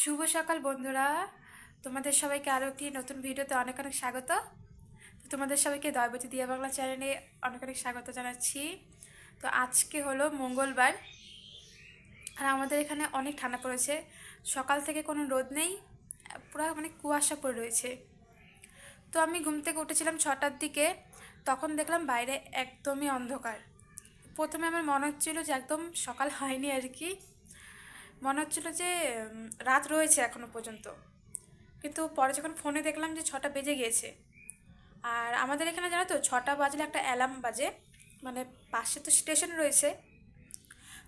শুভ সকাল বন্ধুরা। তোমাদের সবাইকে আরও একটি নতুন ভিডিওতে অনেক অনেক স্বাগত। তোমাদের সবাইকে দয়বতী দিয়া বাংলা চ্যানেলে অনেক অনেক স্বাগত জানাচ্ছি। তো আজকে হলো মঙ্গলবার, আর আমাদের এখানে অনেক ঠান্ডা পড়েছে। সকাল থেকে কোনো রোদ নেই, পুরো মানে কুয়াশা পড়ে রয়েছে। তো আমি ঘুম থেকে উঠেছিলাম ছটার দিকে, তখন দেখলাম বাইরে একদমই অন্ধকার। প্রথমে আমার মনে হচ্ছিল যে একদম সকাল হয়নি আর কি। মনে হচ্ছিল যে রাত রয়েছে এখনও পর্যন্ত। কিন্তু পরে যখন ফোনে দেখলাম যে ছটা বেজে গিয়েছে। আর আমাদের এখানে জানো তো, ছটা বাজলে একটা অ্যালার্ম বাজে। মানে পাশে তো স্টেশন রয়েছে।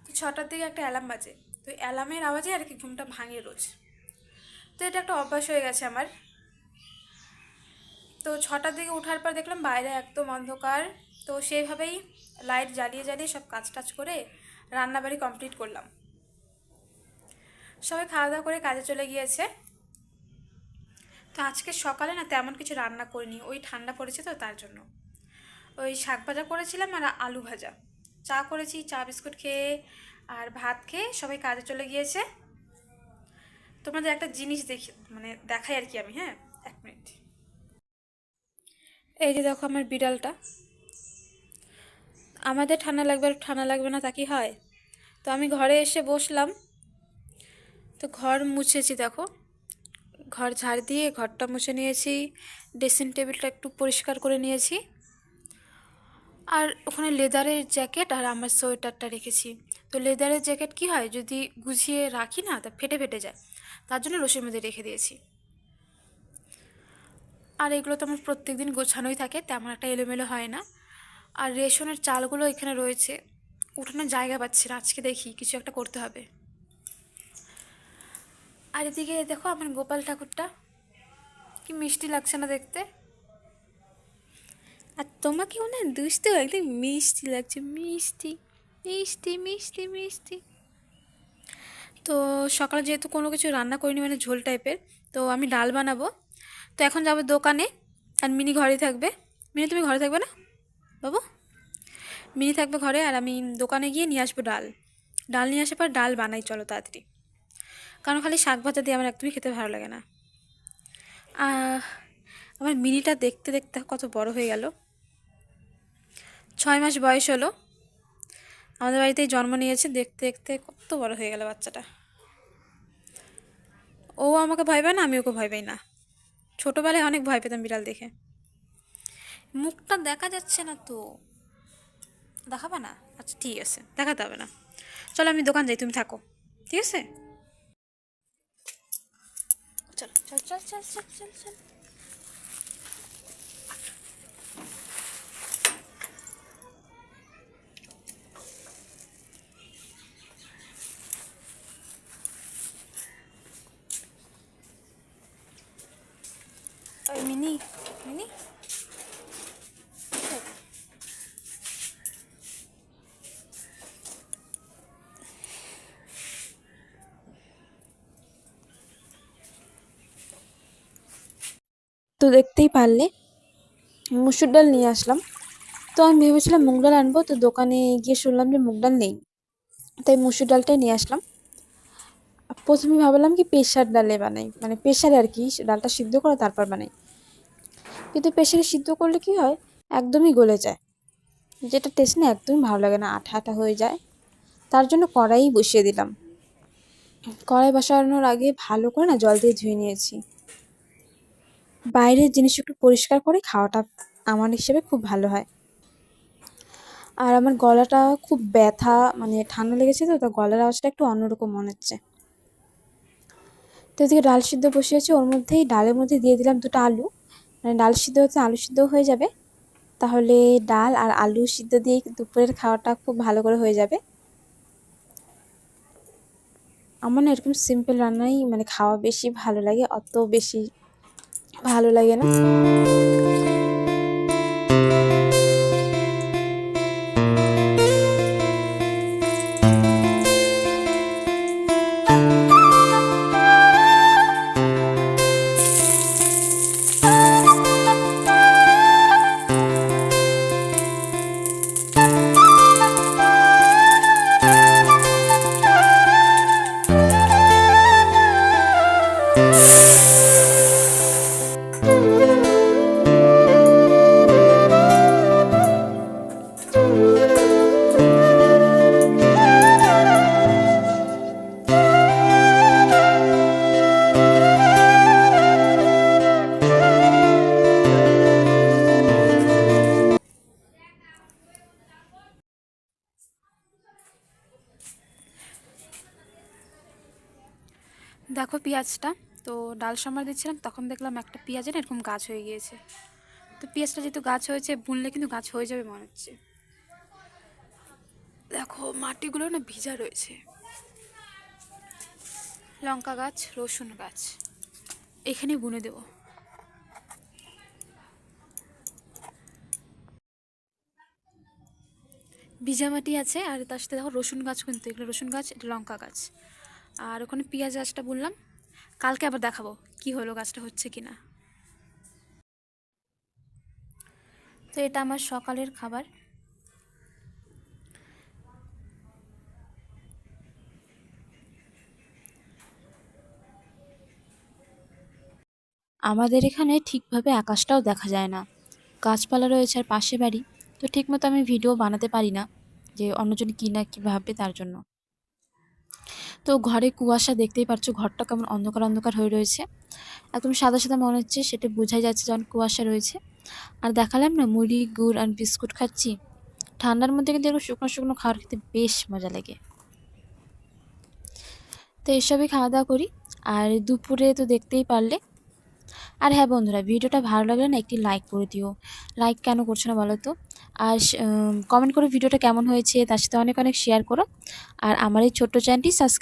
তো ছটার দিকে একটা অ্যালার্ম বাজে। তো অ্যালার্মের আওয়াজে আর কি ঘুমটা ভাঙে রোজ। তো এটা একটা অভ্যাস হয়ে গেছে আমার। তো ছটার দিকে ওঠার পর দেখলাম বাইরে একদম অন্ধকার। তো সেইভাবেই লাইট জ্বালিয়ে জ্বালিয়ে সব কাজ টাজ করে রান্নাবাড়ি কমপ্লিট করলাম। সবাই খাওয়া দাওয়া করে কাজে চলে গিয়েছে। তো আজকে সকালে না তেমন কিছু রান্না করিনি, ওই ঠান্ডা পড়েছে তো তার জন্য। ওই শাক ভাজা করেছিলাম আর আলু ভাজা। চা করেছি, চা বিস্কুট খেয়ে আর ভাত খেয়ে সবাই কাজে চলে গিয়েছে। তোমাদের একটা জিনিস দেখি মানে দেখাই আর কি আমি হ্যাঁ? এক মিনিট। এই যে দেখো আমার বিড়ালটা। আমাদের ঠান্ডা লাগবে ঠান্ডা লাগবে না তা কি হয়? তো আমি ঘরে এসে বসলাম। তো ঘর মুছেছি, দেখো। ঘর ঝাড় দিয়ে ঘরটা মুছে নিয়েছি ড্রেসিং টেবিলটা একটু পরিষ্কার করে নিয়েছি। আর ওখানে লেদারের জ্যাকেট আর আমার সোয়েটারটা রেখেছি। তো লেদারের জ্যাকেট কি হয়, যদি গুছিয়ে রাখি না, তা ফেটে ফেটে যায়। তার জন্য রসির মধ্যে রেখে দিয়েছি। আর এগুলো তো আমার প্রত্যেক দিন গোছানোই থাকে, তেমন একটা এলোমেলো হয় না। আর রেশনের চালগুলো এখানে রয়েছে, উঠানোর জায়গা পাচ্ছি না, আজকে দেখি, কিছু একটা করতে হবে। আর এদিকে দেখো আমার গোপাল ঠাকুরটা। কি মিষ্টি লাগছে না দেখতে। আর তোমাকেও না দুষ্টু, একদম মিষ্টি লাগছে, মিষ্টি মিষ্টি মিষ্টি মিষ্টি। তো সকালে যেহেতু কোনো কিছু রান্না করিনি মানে ঝোল টাইপের, তো আমি ডাল বানাবো। তো এখন যাব দোকানে, আর মিনি ঘরে থাকবে। মিনি, তুমি ঘরে থাকবে না? বাবু? মিনি থাকবে ঘরে, আর আমি দোকানে গিয়ে নিয়ে আসব ডাল। ডাল নিয়ে আসার পর ডাল বানাই, চলো তাড়াতাড়ি। কারণ খালি শাক ভাজা দিয়ে আমার একদমই খেতে ভালো লাগে না। আমার মিনিটা দেখতে দেখতে কত বড় হয়ে গেল। ছয় মাস বয়স হলো। আমাদের বাড়িতেই জন্ম নিয়েছে, দেখতে দেখতে কত বড় হয়ে গেল বাচ্চাটা। ও আমাকে ভয় পায় না, আমি ওকে ভয় পাই না। ছোটোবেলায় অনেক ভয় পেতাম বিড়াল দেখে। মুখটা দেখা যাচ্ছে না তো। দেখাবা না? আচ্ছা ঠিক আছে, দেখাতে হবে না। চলো আমি দোকান যাই, তুমি থাকো। ঠিক আছে? চল চল চল চল চল চল চল ওই মিনি মিনি তো দেখতেই পারলে। মুসুর ডাল নিয়ে আসলাম। তো আমি ভেবেছিলাম মুগ ডাল আনব, তো দোকানে গিয়ে শুনলাম যে মুগ ডাল নেই। তাই মুসুর ডালটাই নিয়ে আসলাম। প্রথমে ভাবলাম কি প্রেশার ডালে বানাই মানে প্রেশারে আর কি, ডালটা সিদ্ধ করে তারপর বানাই। কিন্তু প্রেশারে সিদ্ধ করলে কি হয়, একদমই গলে যায়। যেটা টেস্ট না একদমই ভালো লাগে না, আঠা আঠা হয়ে যায়। তার জন্য কড়াই বসিয়ে দিলাম। কড়াই বসানোর আগে ভালো করে না জল দিয়ে ধুয়ে নিয়েছি। বাইরের জিনিস একটু পরিষ্কার করে খাওয়াটা আমার হিসেবে খুব ভালো হয়। আর আমার গলাটা খুব ব্যথা মানে ঠান্ডা লেগেছে তো তো গলার আওয়াজটা একটু অন্যরকম মনে হচ্ছে। তো এদিকে ডাল সিদ্ধ বসিয়েছি, ওর মধ্যেই ডালের মধ্যে দিয়ে দিলাম দুটো আলু। মানে ডাল সিদ্ধ হচ্ছে আলু সিদ্ধ হয়ে যাবে। তাহলে ডাল আর আলু সিদ্ধ দিয়ে দুপুরের খাওয়াটা খুব ভালো করে হয়ে যাবে। আমার না এরকম সিম্পল রান্নাই মানে খাওয়া বেশি ভালো লাগে, অত বেশি ভালো লাগে না। দেখো পেঁয়াজটা, তো ডাল সামার দিচ্ছিলাম, তখন দেখলাম একটা পেঁয়াজের এরকম গাছ হয়ে গিয়েছে। তো পেঁয়াজটা যেহেতু গাছ হয়েছে, বুনলে কিন্তু গাছ হয়ে যাবে মনে হচ্ছে। দেখো, মাটিগুলো না ভিজা রয়েছে। লঙ্কা গাছ, রসুন গাছ এখানে বুনে দেব। ভিজা মাটি আছে, আর তার সাথে দেখো রসুন গাছ কিন্তু, এগুলো রসুন গাছ, এটা লঙ্কা গাছ। আর ওখানে পেঁয়াজ গাছটা বললাম। কালকে আবার দেখাবো কি হলো গাছটা হচ্ছে কি না তো এটা আমার সকালের খাবার। আমাদের এখানে ঠিকভাবে আকাশটাও দেখা যায় না। গাছপালা রয়েছে আর পাশে বাড়ি। তো ঠিকমতো আমি ভিডিও বানাতে পারি না যে অন্যজন কী না কী ভাববে তার জন্য। তো ঘরে কুয়াশা দেখতেই পারছ, ঘরটা কেমন অন্ধকার অন্ধকার হয়ে রয়েছে। একদম সাদা সাদা মনে হচ্ছে, সেটা বোঝাই যাচ্ছে যখন কুয়াশা রয়েছে। আর দেখালাম না, মুড়ি, গুড় আর বিস্কুট খাচ্ছি। ঠান্ডার মধ্যে কিন্তু এরকম শুকনো শুকনো খাওয়ার খেতে বেশ মজা লাগে। তো এসবই খাওয়া দাওয়া করি। আর দুপুরে তো দেখতেই পারলে আর হ্যাঁ বন্ধুরা, ভিডিওটা ভালো লাগলে না একটি লাইক করে দিও। লাইক কেন করছ না বলো তো? আর কমেন্ট করে ভিডিওটা কেমন হয়েছে তার সাথে অনেক অনেক শেয়ার করো। আর আমার এই ছোট্ট চ্যানেলটি সাবস্ক্রাইব